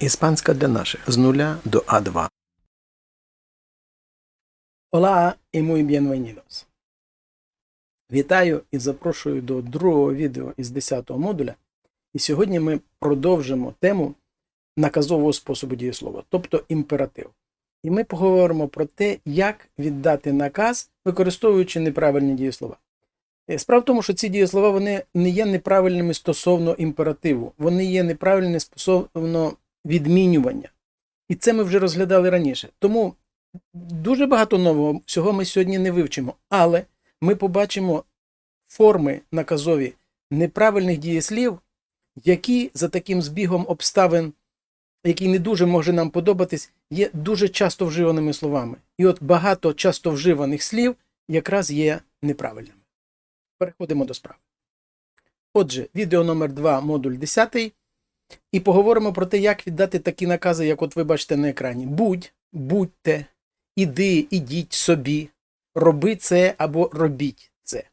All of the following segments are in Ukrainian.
Іспанська для наших з нуля до А2. Hola y muy bienvenidos. Вітаю і запрошую до другого відео із 10 модуля. І сьогодні ми продовжимо тему наказового способу дієслова, тобто імператив. І ми поговоримо про те, як віддати наказ, використовуючи неправильні дієслова. Е, Справа в тому, що ці дієслова вони не є неправильними стосовно імперативу, вони є неправильними стосовно відмінювання. І це ми вже розглядали раніше. Тому дуже багато нового всього ми сьогодні не вивчимо, але ми побачимо форми наказові неправильних дієслів, які за таким збігом обставин, який не дуже може нам подобатись, є дуже часто вживаними словами. І от багато часто вживаних слів якраз є неправильними. Переходимо до справи. Отже, відео номер 2 модуль 10. І поговоримо про те, як віддати такі накази, як от ви бачите на екрані. Будь, будьте, іди, ідіть собі, роби це або робіть це.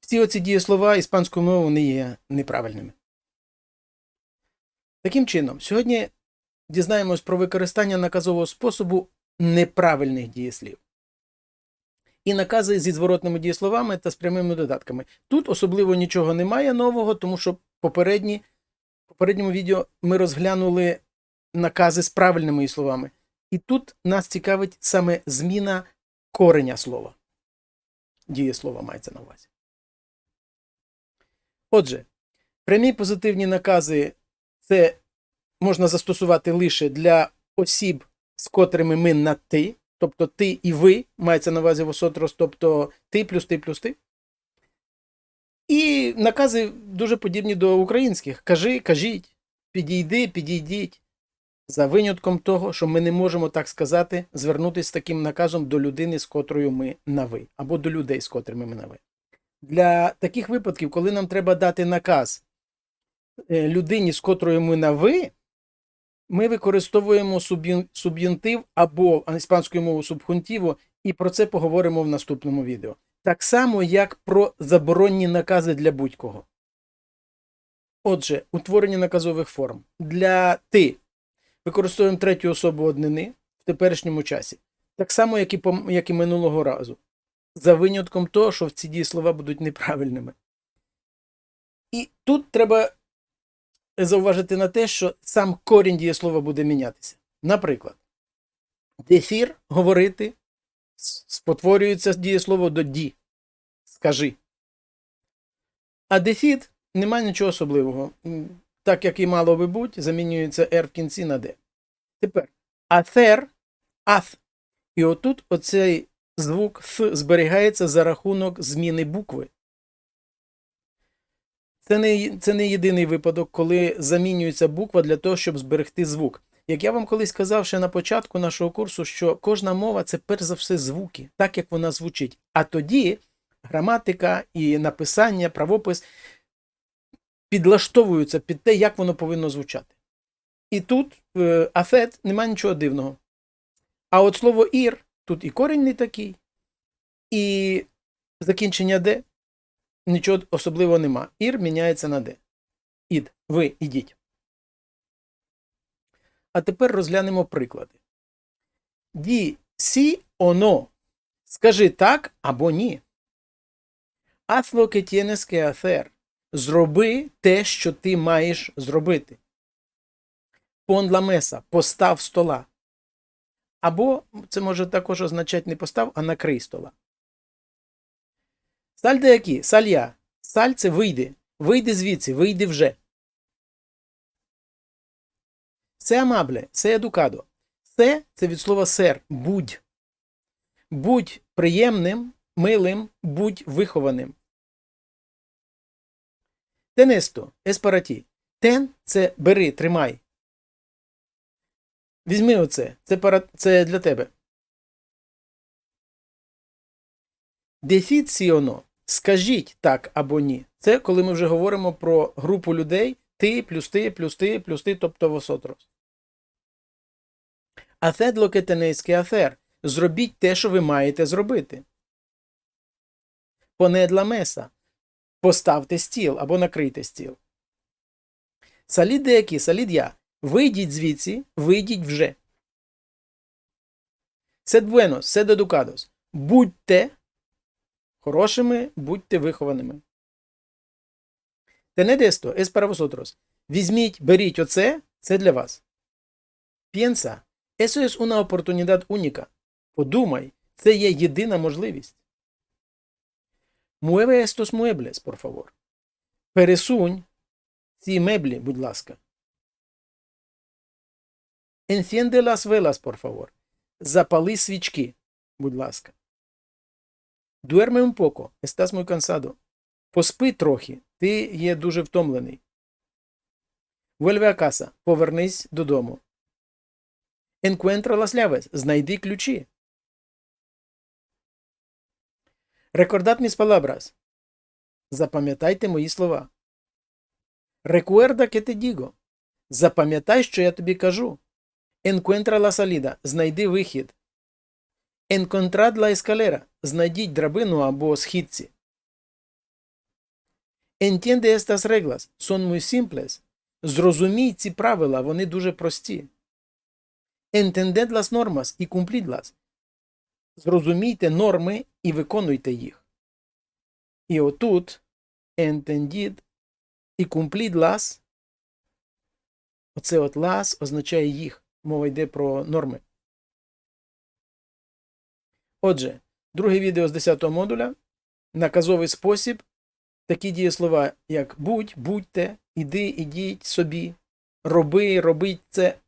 Всі оці дієслова іспанською мовою вони є неправильними. Таким чином, сьогодні дізнаємось про використання наказового способу неправильних дієслів. І накази зі зворотними дієсловами та з прямими додатками. Тут особливо нічого немає нового, тому що попередні, попередньому відео ми розглянули накази з правильними словами. І тут нас цікавить саме зміна кореня слова. Дієслова мається на увазі. Отже, прямі позитивні накази це можна застосувати лише для осіб, з котрими ми на ти, тобто ти і ви, мається на увазі восотрос, тобто ти плюс ти плюс ти. І накази дуже подібні до українських. Кажи, кажіть, підійди, підійдіть. За винятком того, що ми не можемо так сказати, звернутися з таким наказом до людини, з котрою ми на ви, або до людей, з котрими ми на ви. Для таких випадків, коли нам треба дати наказ е, людині, з котрою ми на ви, ми використовуємо суб'юнтив або іспанською мовою субхунтіво, і про це поговоримо в наступному відео. Так само, як про заборонні накази для будь-кого. Отже, утворення наказових форм. Для ти використовуємо третю особу однини в теперішньому часі. Так само, як і, як і минулого разу. За винятком того, що ці дієслова будуть неправильними. І тут треба зауважити на те, що сам корінь дієслова буде мінятися. Наприклад, дефір говорити спотворюється дієслово до ді. Скажи. А дефіт немає нічого особливого. Так як і мало би бути, замінюється R в кінці на D. Тепер атер, ат. І отут оцей звук Ф зберігається за рахунок зміни букви. Це не, це не єдиний випадок, коли замінюється буква для того, щоб зберегти звук. Як я вам колись казав ще на початку нашого курсу, що кожна мова це перш за все звуки, так як вона звучить. А тоді граматика і написання, правопис підлаштовуються під те, як воно повинно звучати. І тут е, афет немає нічого дивного. А от слово ір тут і корінь не такий, і закінчення де нічого особливого нема. Ір міняється на де. Ід. Ви ідіть. А тепер розглянемо приклади. Ді сі оно. Скажи так або ні. Lo que tienes. Зроби те, що ти маєш зробити. Pon la mesa. Постав стола. Або це може також означати не постав, а накрий стола. Саль де які? Салья. Саль це вийди. Вийди звідси, вийди вже. Се амабле, се едукадо. Се це від слова сер. Будь. Будь приємним, милим, будь вихованим. Тенесто, еспараті. Тен це бери, тримай. Візьми оце. Це, пара... це для тебе. Дефіціоно. Скажіть так або ні. Це коли ми вже говоримо про групу людей ти плюс ти, плюс ти, плюс ти, тобто восотрос. Tenéis que hacer. Зробіть те, що ви маєте зробити. La mesa. Поставте стіл або накрийте стіл. Салід деякі, салід я. Вийдіть звідси, вийдіть вже. Сед буенос, сед едукадос. Будьте хорошими, будьте вихованими. Esto, es para vosotros. Візьміть, беріть оце, це для вас. Piensa, eso es una oportunidad única. Подумай, це є єдина можливість. Mueve estos muebles, por favor. Пересунь ці меблі, будь ласка. Enciende las velas, por favor. Запали свічки, будь ласка. Duerme un poco, estás muy cansado. Поспи трохи, ти є дуже втомлений. Vuelve a casa, повернись додому. Encuentra las llaves, знайди ключі. Recordad mis palabras. Запам'ятайте мої слова. Recuerda que te digo. Запам'ятай, що я тобі кажу. Encuentra la salida. Знайди вихід. Encontrad la escalera. Знайдіть драбину або східці. Entiende estas reglas. Son muy simples. Зрозумій ці правила, вони дуже прості. Entended las normas і cumplidlas. Зрозумійте норми і виконуйте їх. І отут entendid і cumplid las. Оце от las означає їх. Мова йде про норми. Отже, друге відео з 10 модуля. Наказовий спосіб. Такі дієслова, як будь, будьте, іди, ідіть собі, роби, робіть це.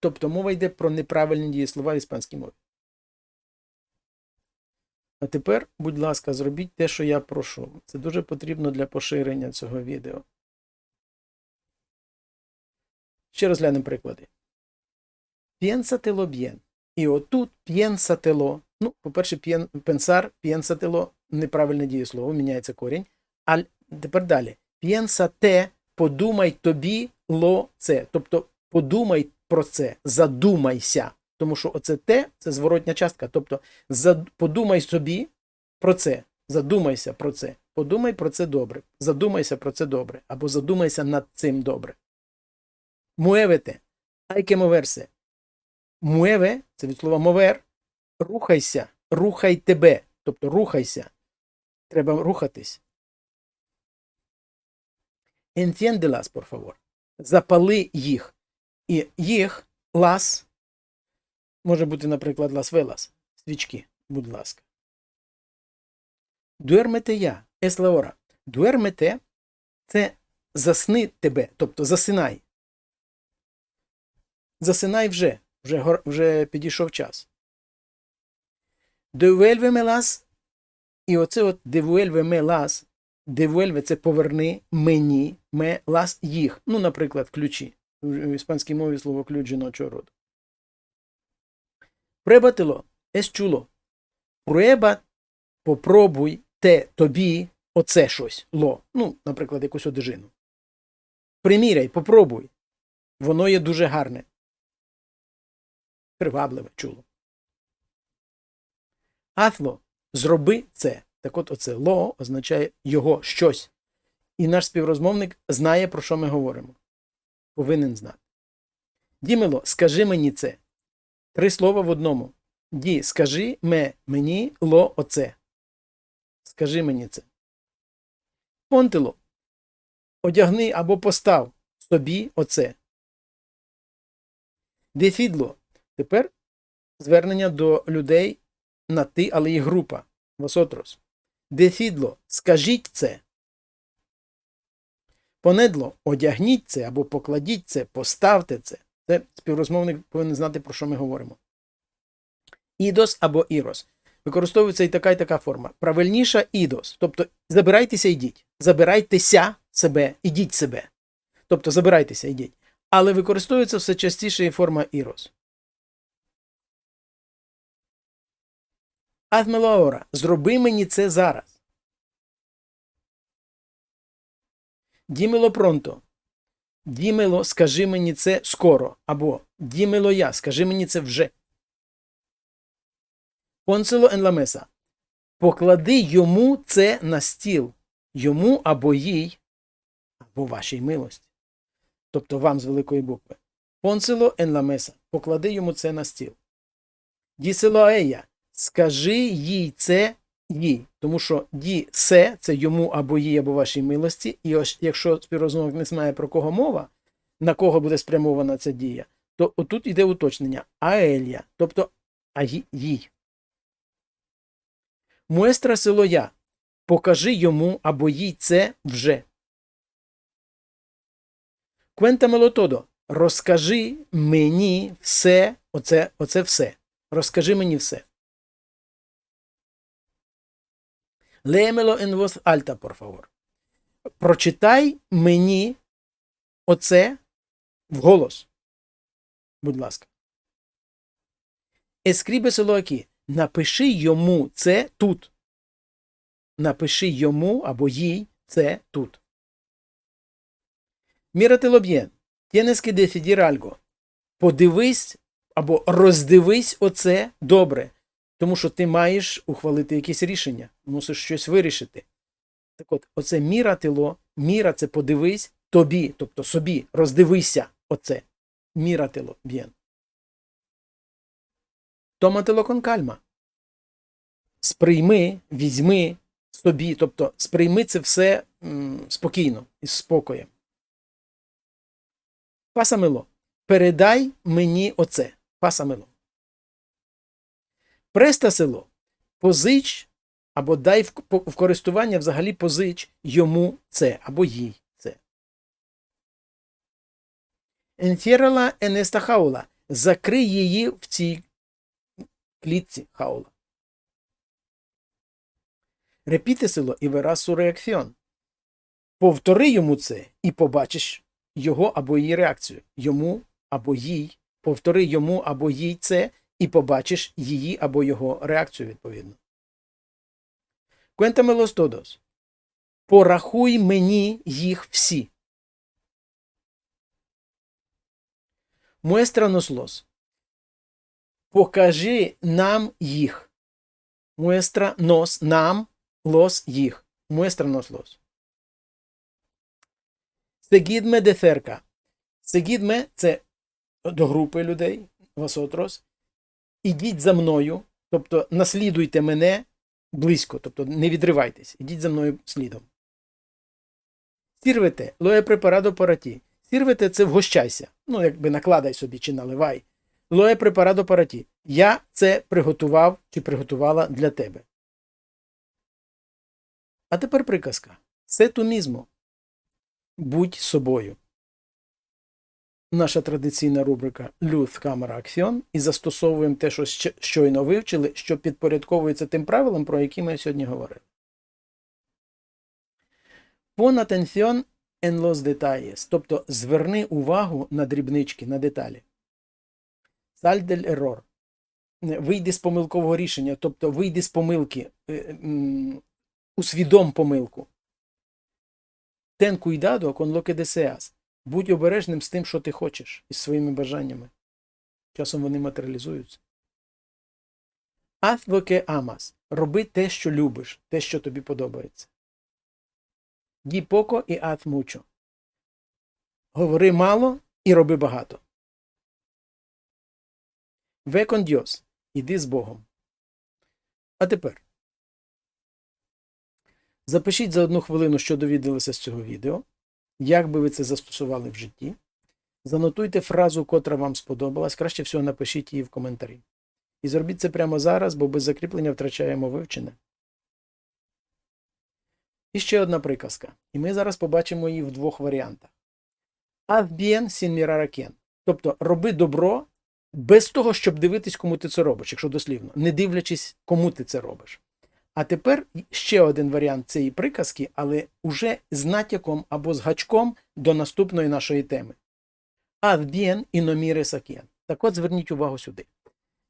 Тобто мова йде про неправильні дієслова в іспанській мові. А тепер, будь ласка, зробіть те, що я прошу. Це дуже потрібно для поширення цього відео. Ще розглянемо приклади. Piénsatelo bien. І отут piénsatelo. Ну, по-перше, п'єн- pensar, piénsatelo – неправильне дієслово, міняється корінь. А тепер далі. Piénsate, подумай тобі ло це. Тобто подумай про це, задумайся. Тому що оце те це зворотня частка. Тобто подумай собі про це, задумайся про це, подумай про це добре, задумайся про це добре, або задумайся над цим добре. Муевете, айке моверсе. Муеве це від слова мовер. Рухайся, рухай тебе. Тобто рухайся. Треба рухатись. Entiéndelas, por favor. Запали їх. І їх лас може бути, наприклад, лас велас. Свічки, будь ласка. Дуермете я, es la. Дуермете це засни тебе, тобто засинай. Засинай вже, вже, вже підійшов час. Девуельвеме лас. І оце от девуельвеме лас. Девуельве це поверни мені, ме лас їх. Ну, наприклад, ключі. В іспанській мові слово ключ жіночого роду. Пребатило, ес чуло. Попробуй те тобі оце щось ло. Ну, наприклад, якусь одежину. Приміряй, попробуй. Воно є дуже гарне. Привабливе чуло. Атло, зроби це. Так от оце ло означає його щось. І наш співрозмовник знає, про що ми говоримо. Повинен знати. Дімело, скажи мені це. Три слова в одному. Ді, скажи ме, мені ло оце. Скажи мені це. Понтило. Одягни або постав собі оце. Дефідло. Тепер звернення до людей на ти, але і група. Восотрос. Дефідло. Скажіть це. Понедло. Одягніть це або покладіть це, поставте це. Це співрозмовник повинен знати, про що ми говоримо. Ідос або ірос. Використовується і така, і така форма. Правильніша ідос. Тобто забирайтеся, йдіть. Забирайтеся себе, ідіть себе. Тобто забирайтеся, йдіть. Але використовується все частіше і форма ірос. Азмелоора. Зроби мені це зараз. Дімело пронто. Дімело, скажи мені це скоро. Або Дімело я, скажи мені це вже. Понсело mesa. Поклади йому це на стіл. Йому або їй, або вашій милості. Тобто вам з великої букви. Понсело ен ла меса. Поклади йому це на стіл. Дісело ея. Скажи їй це їй. Тому що ді се це йому або їй, або вашій милості. І ось, якщо співрозмовник не знає про кого мова, на кого буде спрямована ця дія, то отут іде уточнення аелья, тобто а їй. Муестра село я. Покажи йому або їй це вже. Квентамело тодо. Розкажи мені все, оце, оце все. Розкажи мені все. Лемело en voz alta, por favor. Прочитай мені оце вголос. Будь ласка. Ескрібесело акі. Напиши йому це тут. Напиши йому або їй це тут. Bien. Tienes que. Подивись або роздивись оце добре. Тому що ти маєш ухвалити якесь рішення, мусиш щось вирішити. Так от, оце міратило, міра це подивись тобі, тобто собі, роздивися оце. Міратило bien. Томатело кон кальма. Сприйми, візьми собі, тобто сприйми це все м, спокійно із спокоєм. Пасамило. Передай мені оце. Пасамило. Преста село. Позич або дай в, користування взагалі позич йому це або їй це. Енфєрала енеста хаула. Закрий її в цій клітці хаула. Репіте село і su реакціон. Повтори йому це і побачиш його або її реакцію. Йому або їй. Повтори йому або їй це і побачиш її або його реакцію відповідно. Cuéntamelos todos. Порахуй мені їх всі. Muéstranos los. Покажи нам їх. Muestra nos нам los їх. Muéstranos los. Seguidme de cerca. Seguidme – це до групи людей, vosotros. Ідіть за мною, тобто наслідуйте мене близько, тобто не відривайтесь, ідіть за мною слідом. Сірвете, лоє препарадо параті. Сірвете це вгощайся. Ну, якби накладай собі чи наливай. Лоє препарадо параті. Я це приготував чи приготувала для тебе. А тепер приказка. Це. Будь собою. Наша традиційна рубрика Люth Камера Аксіон і застосовуємо те, що щойно вивчили, що підпорядковується тим правилам, про які ми сьогодні говорили. Pon atención en los detalles, тобто зверни увагу на дрібнички, на деталі. Sal del error. Вийди з помилкового рішення, тобто вийди з помилки, е, усвідом помилку. Ten cuidado con lo que deseas. Будь обережним з тим, що ти хочеш, із своїми бажаннями. Часом вони матеріалізуються. Que amas. Роби те, що любиш, те, що тобі подобається. Ді поко і haz mucho. Говори мало і роби багато. Con Іди з Богом. А тепер. Запишіть за одну хвилину, що довідалися з цього відео. Як би ви це застосували в житті? Занотуйте фразу, котра вам сподобалась. Краще всього напишіть її в коментарі. І зробіть це прямо зараз, бо без закріплення втрачаємо вивчене. І ще одна приказка. І ми зараз побачимо її в двох варіантах. A quién. Тобто роби добро без того, щоб дивитись, кому ти це робиш, якщо дослівно, не дивлячись, кому ти це робиш. А тепер ще один варіант цієї приказки, але уже з натяком або з гачком до наступної нашої теми. Bien і a quién. Так от зверніть увагу сюди.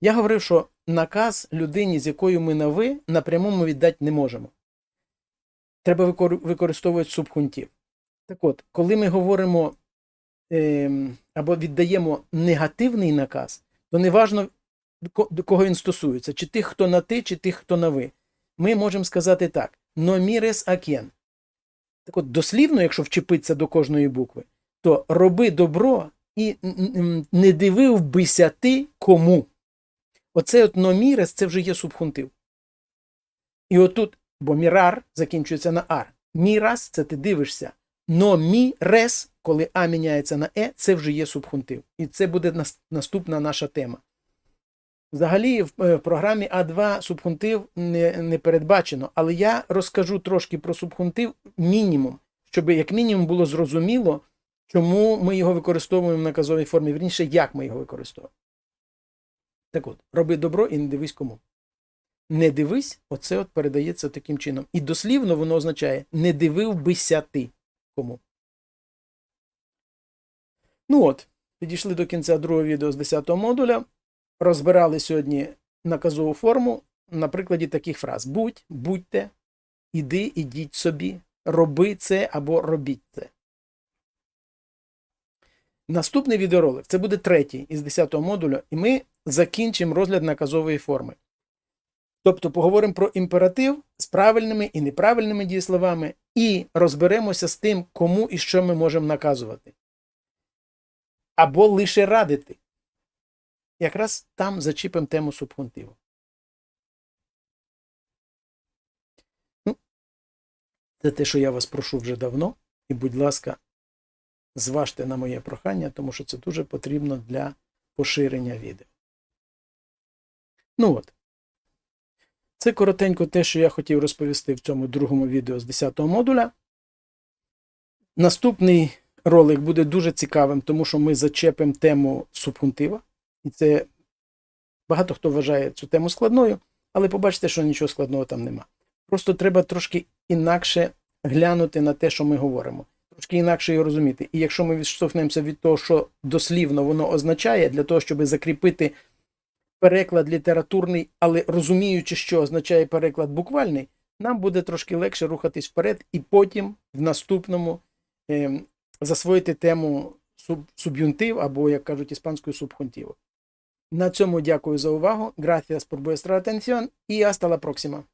Я говорив, що наказ людині, з якою ми на ви, напряму ми віддати не можемо. Треба використовувати субхунтів. Так от, коли ми говоримо ем, або віддаємо негативний наказ, то неважно, кого він стосується, чи тих, хто на ти, чи тих, хто на ви. Ми можемо сказати так: a quién. Так от, дослівно, якщо вчепитися до кожної букви, то роби добро і не дивив бися ти кому. Оце от номірес це вже є субхунтив. І отут, бо мірар закінчується на ар. Мірас це ти дивишся. Но мірес, коли А міняється на Е, це вже є субхунтив. І це буде наступна наша тема. Взагалі, в е, програмі А2 субхунтив не, не передбачено, але я розкажу трошки про субхунтив мінімум, щоб як мінімум було зрозуміло, чому ми його використовуємо в наказовій формі, вірніше, як ми його використовуємо. Так от, роби добро і не дивись кому. Не дивись, оце от передається таким чином. І дослівно воно означає не дивив бися ти кому. Ну от, підійшли до кінця другого відео з 10 модуля. Розбирали сьогодні наказову форму на прикладі таких фраз: будь, будьте, іди, ідіть собі, роби це або робіть це. Наступний відеоролик це буде третій із 10 модуля, і ми закінчимо розгляд наказової форми. Тобто поговоримо про імператив з правильними і неправильними дієсловами, і розберемося з тим, кому і що ми можемо наказувати. Або лише радити. Якраз там зачіпимо тему субхунтиву. Ну, це те, що я вас прошу вже давно. І, будь ласка, зважте на моє прохання, тому що це дуже потрібно для поширення відео. Ну от. Це коротенько те, що я хотів розповісти в цьому другому відео з 10 модуля. Наступний ролик буде дуже цікавим, тому що ми зачепимо тему субхунтива. І це багато хто вважає цю тему складною, але побачите, що нічого складного там нема. Просто треба трошки інакше глянути на те, що ми говоримо, трошки інакше його розуміти. І якщо ми відштовхнемося від того, що дослівно воно означає, для того, щоб закріпити переклад літературний, але розуміючи, що означає переклад буквальний, нам буде трошки легше рухатись вперед і потім в наступному ем, засвоїти тему суб'юнтив або, як кажуть іспанською, субхунтиву. На цьому дякую за увагу. Gracias por vuestra atención y hasta la próxima.